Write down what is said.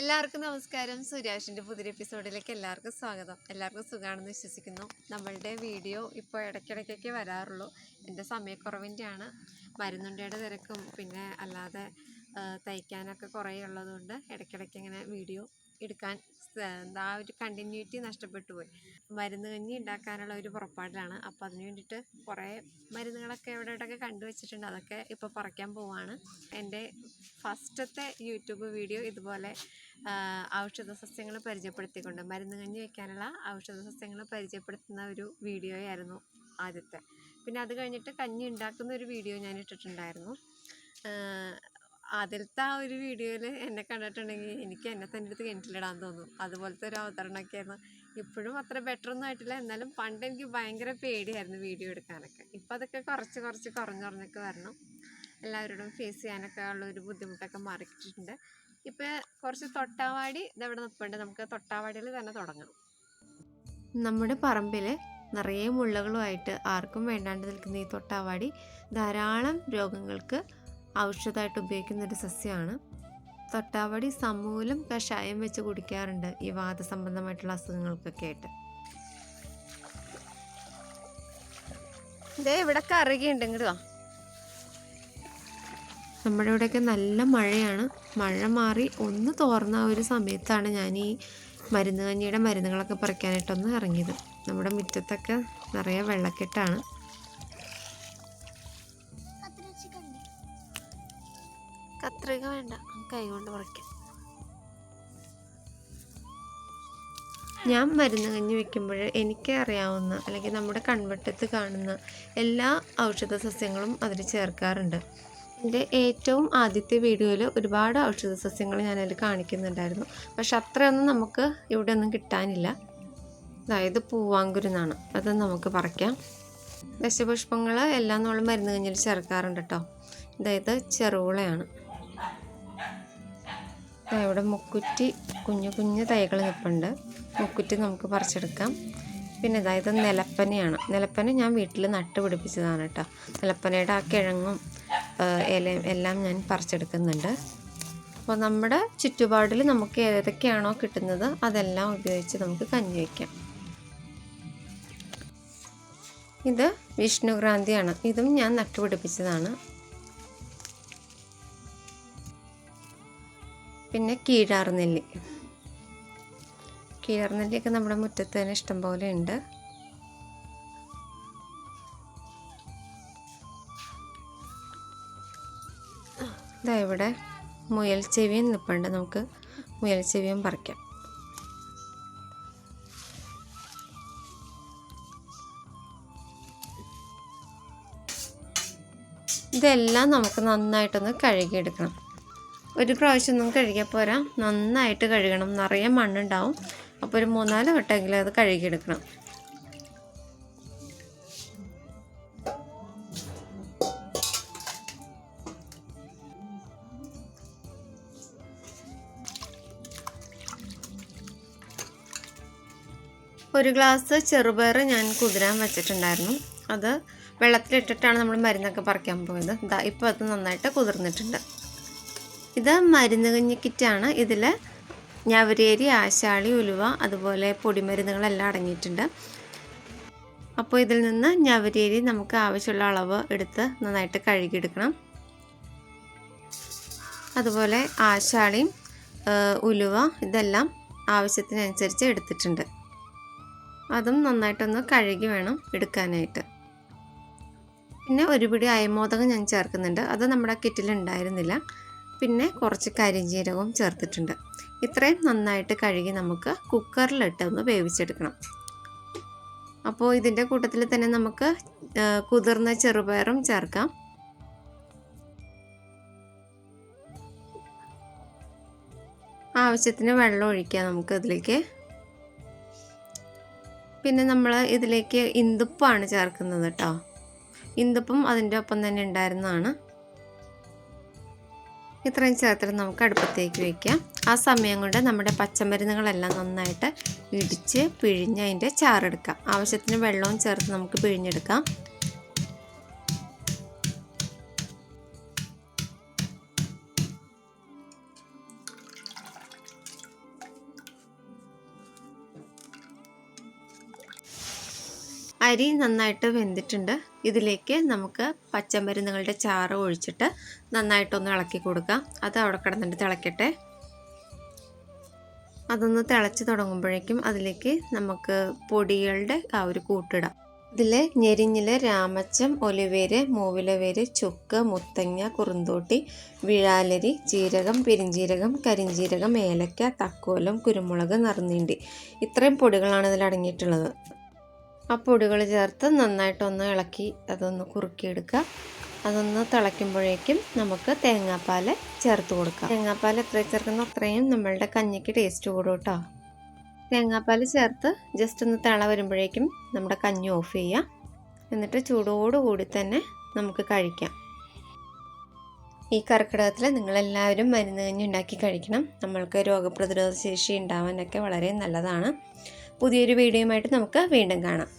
എല്ലാവർക്കും നമസ്കാരം. സുരാഷിന്റെ പുതിയ എപ്പിസോഡിലേക്ക് എല്ലാവർക്കും സ്വാഗതം. എല്ലാവർക്കും സുഖമാണെന്ന് വിശ്വസിക്കുന്നു. നമ്മളുടെ വീഡിയോ ഇപ്പോൾ ഇടയ്ക്കിടയ്ക്കൊക്കെ വരാറുള്ളൂ. എന്റെ സമയക്കുറവിന്റെയാണ്. മരുന്നുണ്ടയുടെ തിരക്കും പിന്നെ അല്ലാതെ തയ്ക്കാനൊക്കെ കുറേ ഉള്ളതുകൊണ്ട് ഇടയ്ക്കിടയ്ക്ക് ഇങ്ങനെ വീഡിയോ എടുക്കാൻ ആ ഒരു കണ്ടിന്യൂറ്റി നഷ്ടപ്പെട്ടു പോയി. മരുന്ന് കഞ്ഞി ഉണ്ടാക്കാനുള്ള ഒരു പുറപ്പാടിലാണ്. അപ്പോൾ അതിന് വേണ്ടിയിട്ട് കുറേ മരുന്നുകളൊക്കെ എവിടെ ഇവിടെയൊക്കെ കണ്ടുവച്ചിട്ടുണ്ട് അതൊക്കെ ഇപ്പോൾ പറിക്കാൻ പോവാണ്. എന്റെ ഫസ്റ്റത്തെ യൂട്യൂബ് വീഡിയോ ഇതുപോലെ ഔഷധ സസ്യങ്ങൾ പരിചയപ്പെടുത്തിക്കൊണ്ട് മരുന്ന് കഞ്ഞി വയ്ക്കാനുള്ള ഔഷധ സസ്യങ്ങൾ പരിചയപ്പെടുത്തുന്ന ഒരു വീഡിയോ ആയിരുന്നു ആദ്യത്തെ. പിന്നെ അത് കഴിഞ്ഞിട്ട് കഞ്ഞി ഉണ്ടാക്കുന്ന ഒരു വീഡിയോ ഞാൻ ഇട്ടിട്ടുണ്ടായിരുന്നു. ആദ്യത്തെ ആ ഒരു വീഡിയോയിൽ എന്നെ കണ്ടിട്ടുണ്ടെങ്കിൽ എനിക്ക് എന്നെ തന്നെ എടുത്ത് കിണറ്റിലിടാൻ തോന്നും. അതുപോലത്തെ ഒരു അവതരണമൊക്കെയായിരുന്നു. ഇപ്പോഴും അത്ര ബെറ്റർ ഒന്നും ആയിട്ടില്ല. എന്നാലും പണ്ട് എനിക്ക് ഭയങ്കര പേടിയായിരുന്നു വീഡിയോ എടുക്കാനൊക്കെ. ഇപ്പം അതൊക്കെ കുറച്ച് കുറച്ച് കുറഞ്ഞു കുറഞ്ഞൊക്കെ വരണം. എല്ലാവരോടും ഫേസ് ചെയ്യാനൊക്കെ ഉള്ള ഒരു ബുദ്ധിമുട്ടൊക്കെ മാറിയിട്ടുണ്ട് ഇപ്പം കുറച്ച് തൊട്ടാവാടി ഇതവിടെ നിൽപ്പുണ്ട് നമുക്ക് തൊട്ടാവാടിയിൽ തന്നെ തുടങ്ങാം. നമ്മുടെ പറമ്പിൽ നിറയെ മുള്ളകളുമായിട്ട് ആർക്കും വേണ്ടാണ്ട് നിൽക്കുന്ന ഈ തൊട്ടാവാടി ധാരാളം രോഗങ്ങൾക്ക് ഔഷധമായിട്ട് ഉപയോഗിക്കുന്ന ഒരു സസ്യമാണ്. തൊട്ടാവടി സമൂലം കഷായം വെച്ച് കുടിക്കാറുണ്ട് ഈ വാദസംബന്ധമായിട്ടുള്ള അസുഖങ്ങൾക്കൊക്കെ ആയിട്ട്. ഇതേ ഇവിടെ കറുകയുണ്ട് ഇങ്ങോട്ട് വാ. നമ്മുടെ ഇവിടെയൊക്കെ നല്ല മഴയാണ്. മഴ മാറി ഒന്ന് തോർന്ന ഒരു സമയത്താണ് ഞാൻ ഈ മരുന്ന് കഞ്ഞിയുടെ മരുന്നുകളൊക്കെ പറിക്കാനായിട്ടൊന്ന് ഇറങ്ങിയത്. നമ്മുടെ മുറ്റത്തൊക്കെ നിറയെ വെള്ളക്കെട്ടാണ്. കത്രിക വേണ്ട. കൈ കൊണ്ട് പറിക്കാം ഞാൻ മരുന്ന് കഞ്ഞി വെക്കുമ്പോൾ എനിക്ക് അറിയാവുന്ന അല്ലെങ്കിൽ നമ്മുടെ കൺവെട്ടത്ത് കാണുന്ന എല്ലാ ഔഷധ സസ്യങ്ങളും അതിൽ ചേർക്കാറുണ്ട്. എന്റെ ഏറ്റവും ആദ്യത്തെ വീഡിയോയിൽ ഒരുപാട് ഔഷധ സസ്യങ്ങൾ ഞാനതിൽ കാണിക്കുന്നുണ്ടായിരുന്നു. പക്ഷെ അത്രയൊന്നും നമുക്ക് ഇവിടെ ഒന്നും കിട്ടാനില്ല. അതായത് പൂവാങ്കുരുന്നാണ്. അത് നമുക്ക് പറിക്കാം. ദശപുഷ്പങ്ങൾ എല്ലാം നമ്മൾ മരുന്ന് കഞ്ഞിൽ ചേർക്കാറുണ്ട് കേട്ടോ. അതായത് ചെറുവിളയാണ്. ഇവിടെ മുക്കുറ്റി കുഞ്ഞു കുഞ്ഞു തൈകൾ നിൽപ്പുണ്ട് മുക്കുറ്റി നമുക്ക് പറിച്ചെടുക്കാം. പിന്നെ അതായത് നിലപ്പനയാണ്. നിലപ്പന ഞാൻ വീട്ടിൽ നട്ട് പിടിപ്പിച്ചതാണ് കേട്ടോ. നിലപ്പനയുടെ ആ കിഴങ്ങും ഇലയും എല്ലാം ഞാൻ പറിച്ചെടുക്കുന്നുണ്ട്. അപ്പോൾ നമ്മുടെ ചുറ്റുപാടിൽ നമുക്ക് ഏതൊക്കെയാണോ കിട്ടുന്നത് അതെല്ലാം ഉപയോഗിച്ച് നമുക്ക് കഞ്ഞി വയ്ക്കാം. ഇത് വിഷ്ണുക്രാന്തിയാണ്. ഇതും ഞാൻ നട്ടുപിടിപ്പിച്ചതാണ്. പിന്നെ കീഴാർനെല്ലി. കീഴാർനെല്ലിയൊക്കെ നമ്മുടെ മുറ്റത്ത് തന്നെ ഇഷ്ടം പോലെ ഉണ്ട്. ഇതാ ഇവിടെ മുയൽ ചെവിയും നിൽപ്പുണ്ട് നമുക്ക് മുയൽ ചെവിയും പറിക്കാം. ഇതെല്ലാം നമുക്ക് നന്നായിട്ടൊന്ന് കഴുകിയെടുക്കണം. ഒരു പ്രാവശ്യം ഒന്നും കഴുകിയാൽ പോരാ. നന്നായിട്ട് കഴുകണം. നിറയെ മണ്ണുണ്ടാവും. അപ്പോൾ ഒരു മൂന്നാൽ വട്ടമെങ്കിലും അത് കഴുകിയെടുക്കണം. ഒരു ഗ്ലാസ് ചെറുപയർ ഞാൻ കുതിരാൻ വെച്ചിട്ടുണ്ടായിരുന്നു. അത് വെള്ളത്തിലിട്ടിട്ടാണ് നമ്മൾ മരുന്നൊക്കെ പറിക്കാൻ പോയത്. ഇപ്പോൾ അത് നന്നായിട്ട് കുതിർന്നിട്ടുണ്ട്. ഇത് മരുന്ന് കഞ്ഞി കിറ്റാണ് ഇതിൽ ഞവരേരി ആശാളി ഉലുവ അതുപോലെ പൊടിമരുന്നുകളെല്ലാം അടങ്ങിയിട്ടുണ്ട്. അപ്പോൾ ഇതിൽ നിന്ന് ഞവരേരി നമുക്ക് ആവശ്യമുള്ള അളവ് എടുത്ത് നന്നായിട്ട് കഴുകിയെടുക്കണം. അതുപോലെ ആശാളിയും ഉലുവ ഇതെല്ലാം ആവശ്യത്തിനനുസരിച്ച് എടുത്തിട്ടുണ്ട്. അതും നന്നായിട്ടൊന്ന് കഴുകി വേണം എടുക്കാനായിട്ട്. പിന്നെ ഒരുപിടി അയമോദകം ഞാൻ ചേർക്കുന്നുണ്ട്. അത് നമ്മുടെ കിറ്റിൽ ഉണ്ടായിരുന്നില്ല പിന്നെ കുറച്ച് കരിഞ്ജീരകവും ചേർത്തിട്ടുണ്ട്. ഇത്രയും നന്നായിട്ട് കഴുകി നമുക്ക് കുക്കറിലിട്ട് ഒന്ന് വേവിച്ചെടുക്കണം. അപ്പോൾ ഇതിന്റെ കൂട്ടത്തിൽ തന്നെ നമുക്ക് കുതിർന്ന ചെറുപയറും ചേർക്കാം. ആവശ്യത്തിന് വെള്ളം ഒഴിക്കാം നമുക്ക് ഇതിലേക്ക്. പിന്നെ നമ്മൾ ഇതിലേക്ക് ഇന്തുപ്പാണ് ചേർക്കുന്നത് കേട്ടോ. ഇന്തുപ്പും അതിന്റെ ഒപ്പം തന്നെ ഉണ്ടായിരുന്നതാണ്. ഇത്രയും ചേർത്തിട്ട് നമുക്ക് അടുപ്പത്തേക്ക് വയ്ക്കാം ആ സമയം കൊണ്ട് നമ്മുടെ പച്ചമരുന്നുകളെല്ലാം നന്നായിട്ട് ഇടിച്ച് പിഴിഞ്ഞ് അതിന്റെ ചാറെടുക്കാം ആവശ്യത്തിന് വെള്ളവും ചേർത്ത് നമുക്ക് പിഴിഞ്ഞെടുക്കാം. അരി നന്നായിട്ട് വെന്തിട്ടുണ്ട്. ഇതിലേക്ക് നമുക്ക് പച്ചമരുന്നുകളുടെ ചാറ് ഒഴിച്ചിട്ട് നന്നായിട്ടൊന്ന് ഇളക്കി കൊടുക്കാം. അത് അവിടെ കിടന്നിട്ട് തിളയ്ക്കട്ടെ അതൊന്ന് തിളച്ച് തുടങ്ങുമ്പോഴേക്കും അതിലേക്ക് നമുക്ക് പൊടികളുടെ ആ ഒരു കൂട്ടിടാം. ഇതിൽ ഞെരിഞ്ഞിൽ രാമച്ചം ഒലിവേര് മൂവിലവേര് ചുക്ക് മുത്തങ്ങ കുറുന്തോട്ടി വിഴാലരി ജീരകം പെരിഞ്ജീരകം കരിഞ്ജീരകം ഏലക്ക തക്കോലം കുരുമുളക് നറുനീണ്ടി. ഇത്രയും പൊടികളാണ് ഇതിൽ അടങ്ങിയിട്ടുള്ളത്. ആ പൊടികൾ ചേർത്ത് നന്നായിട്ടൊന്ന് ഇളക്കി അതൊന്ന് കുറുക്കിയെടുക്കുക. അതൊന്ന് തിളയ്ക്കുമ്പോഴേക്കും നമുക്ക് തേങ്ങാപ്പാൽ ചേർത്ത് കൊടുക്കാം. തേങ്ങാപ്പാൽ എത്ര ചേർക്കുന്നോ? അത്രയും നമ്മളുടെ കഞ്ഞിക്ക് ടേസ്റ്റ് കൂടും കേട്ടോ. തേങ്ങാപ്പാൽ ചേർത്ത് ജസ്റ്റ് ഒന്ന് തിള വരുമ്പോഴേക്കും നമ്മുടെ കഞ്ഞി ഓഫ് ചെയ്യാം. എന്നിട്ട് ചൂടോടുകൂടി തന്നെ നമുക്ക് കഴിക്കാം. ഈ കർക്കിടകത്തിൽ നിങ്ങളെല്ലാവരും മരുന്ന് കഞ്ഞി ഉണ്ടാക്കി കഴിക്കണം. നമ്മൾക്ക് രോഗപ്രതിരോധ ശേഷി ഉണ്ടാവാനൊക്കെ വളരെ നല്ലതാണ്. പുതിയൊരു വീഡിയോയുമായിട്ട് നമുക്ക് വീണ്ടും കാണാം.